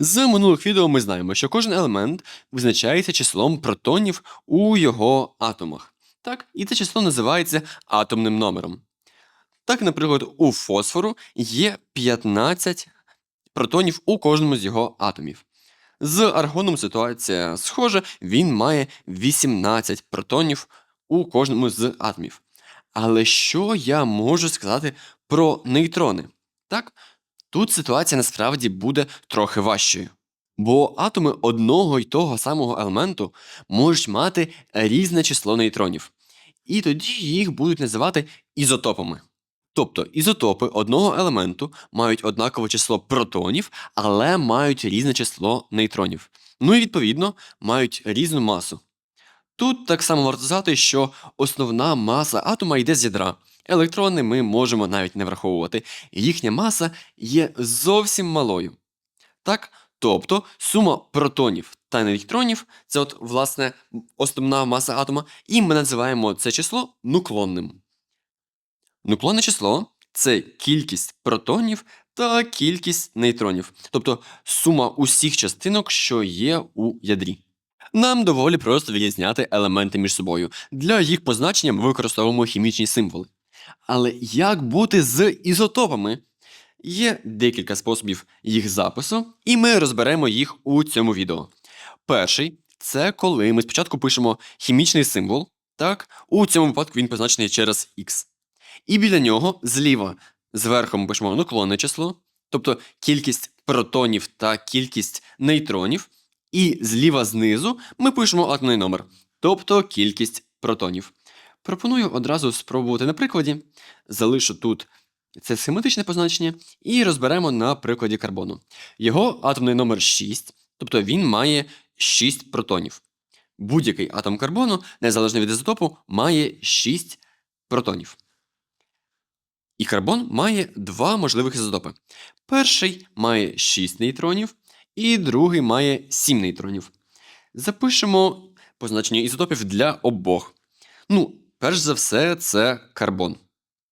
З минулих відео ми знаємо, що кожен елемент визначається числом протонів у його атомах. Так? І це число називається атомним номером. Так, наприклад, у фосфору є 15 протонів у кожному з його атомів. З аргоном ситуація схожа, він має 18 протонів у кожному з атомів. Але що я можу сказати про нейтрони? Так, тут ситуація насправді буде трохи важчою. Бо атоми одного й того самого елементу можуть мати різне число нейтронів. І тоді їх будуть називати ізотопами. Тобто ізотопи одного елементу мають однакове число протонів, але мають різне число нейтронів. Ну і відповідно мають різну масу. Тут так само варто сказати, що основна маса атома йде з ядра. Електрони ми можемо навіть не враховувати. Їхня маса є зовсім малою. Так? Тобто сума протонів та нейтронів це от, власне, основна маса атома, і ми називаємо це число нуклонним. Нуклонне число це кількість протонів та кількість нейтронів, тобто сума усіх частинок, що є у ядрі. Нам доволі просто відрізняти елементи між собою. Для їх позначення ми використовуємо хімічні символи. Але як бути з ізотопами? Є декілька способів їх запису, і ми розберемо їх у цьому відео. Перший це коли ми спочатку пишемо хімічний символ, так, у цьому випадку він позначений через X. І біля нього зліва зверху ми пишемо нуклонне число, тобто кількість протонів та кількість нейтронів. І зліва знизу ми пишемо атомний номер, тобто кількість протонів. Пропоную одразу спробувати на прикладі. Залишу тут це схематичне позначення, і розберемо на прикладі карбону. Його атомний номер 6, тобто він має 6 протонів. Будь-який атом карбону, незалежно від ізотопу, має 6 протонів. І карбон має два можливих ізотопи. Перший має 6 нейтронів, і другий має 7 нейтронів. Запишемо позначення ізотопів для обох. Ну, перш за все, це карбон.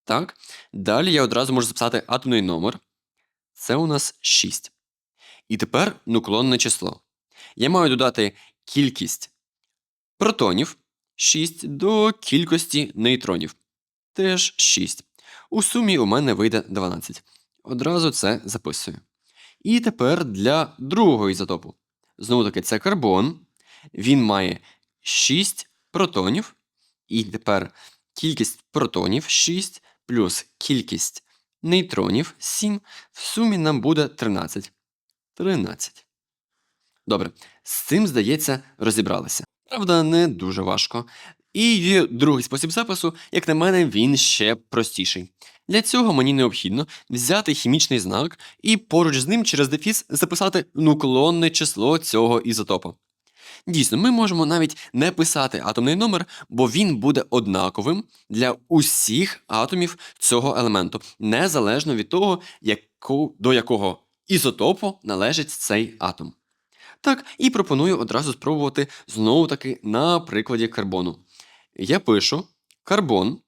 Так? Далі я одразу можу записати атомний номер. Це у нас 6. І тепер нуклонне число. Я маю додати кількість протонів 6 до кількості нейтронів. Теж 6. У сумі у мене вийде 12. Одразу це записую. І тепер для другого ізотопу. Знову таки, це карбон. Він має 6 протонів. І тепер кількість протонів 6 плюс кількість нейтронів 7. В сумі нам буде 13. 13. Добре. З цим, здається, розібралися. Правда, не дуже важко. І є другий спосіб запису, як на мене, він ще простіший. Для цього мені необхідно взяти хімічний знак і поруч з ним через дефіс записати нуклонне число цього ізотопу. Дійсно, ми можемо навіть не писати атомний номер, бо він буде однаковим для усіх атомів цього елементу, незалежно від того, яку, до якого ізотопу належить цей атом. Так, і пропоную одразу спробувати знову таки на прикладі карбону. Я пишу карбон,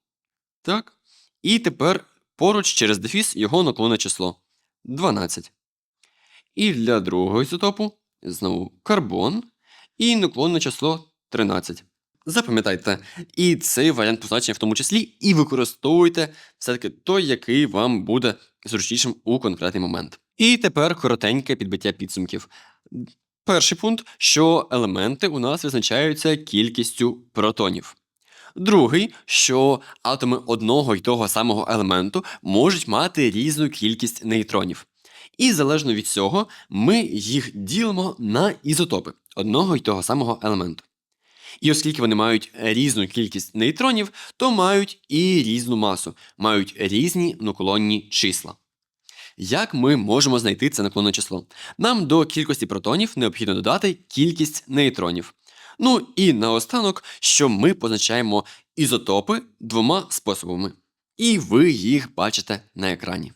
так, і тепер поруч через дефіс його наклонне число 12. І для другого ізотопу знову карбон і наклонне число 13. Запам'ятайте, і цей варіант позначення в тому числі, і використовуйте все-таки той, який вам буде зручнішим у конкретний момент. І тепер коротеньке підбиття підсумків. Перший пункт, що елементи у нас визначаються кількістю протонів. Другий, що атоми одного й того самого елементу можуть мати різну кількість нейтронів. І залежно від цього, ми їх ділимо на ізотопи одного й того самого елементу. І оскільки вони мають різну кількість нейтронів, то мають і різну масу, мають різні нуклонні числа. Як ми можемо знайти це наклонне число? Нам до кількості протонів необхідно додати кількість нейтронів. Ну і наостанок, що ми позначаємо ізотопи двома способами. І ви їх бачите на екрані.